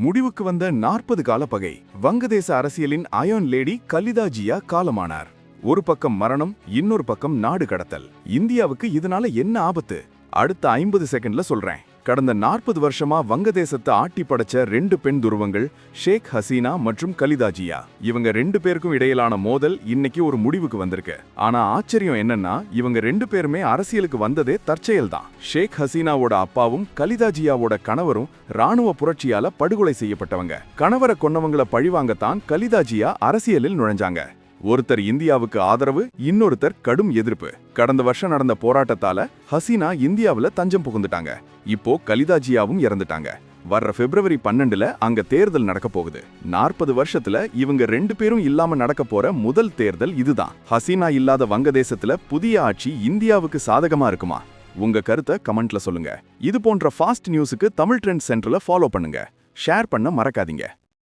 முடிவுக்கு வந்த நாற்பது கால பகை. வங்கதேச அரசியலின் அயோன் லேடி கலிதா ஜியா காலமானார். ஒரு பக்கம் மரணம் இன்னொரு பக்கம் நாடு கடத்தல். இந்தியாவுக்கு இதனால என்ன ஆபத்து? அடுத்த ஐம்பது செகண்ட்ல சொல்றேன். கடந்த நாற்பது வருஷமா வங்கதேசத்தை ஆட்டி படைச்ச ரெண்டு பெண் துருவங்கள் ஷேக் ஹசீனா மற்றும் கலிதாஜியா இவங்க ரெண்டு பேருக்கும் இடையிலான மோதல் இன்னைக்கு ஒரு முடிவுக்கு வந்திருக்கு. ஆனா ஆச்சரியம் என்னன்னா இவங்க ரெண்டு பேருமே அரசியலுக்கு வந்ததே தற்செயல் தான் ஷேக் ஹசீனாவோட அப்பாவும் கலிதாஜியாவோட கணவரும் ராணுவ புரட்சியால படுகொலை செய்யப்பட்டவங்க. கணவரை கொன்னவங்கள பழிவாங்கத்தான் கலிதாஜியா அரசியலில் நுழைஞ்சாங்க. ஒருத்தர் இந்தியாவுக்கு ஆதரவு இன்னொருத்தர் கடும் எதிர்ப்பு. கடந்த வருஷம் நடந்த போராட்டத்தால ஹசீனா இந்தியாவுல தஞ்சம் புகுந்துட்டாங்க. இப்போ கலிதாஜியாவும் இறந்துட்டாங்க. வர்ற பிப்ரவரி பன்னெண்டுல அங்க தேர்தல் நடக்க போகுது. நாற்பது வருஷத்துல இவங்க ரெண்டு பேரும் இல்லாம நடக்க போற முதல் தேர்தல் இதுதான். ஹசீனா இல்லாத வங்கதேசத்துல புதிய ஆட்சி இந்தியாவுக்கு சாதகமா இருக்குமா? உங்க கருத்தை கமெண்ட்ல சொல்லுங்க. இது போன்ற ஃபாஸ்ட் நியூஸுக்கு தமிழ் ட்ரெண்ட் சென்டர்ல ஃபாலோ பண்ணுங்க. ஷேர் பண்ண மறக்காதீங்க.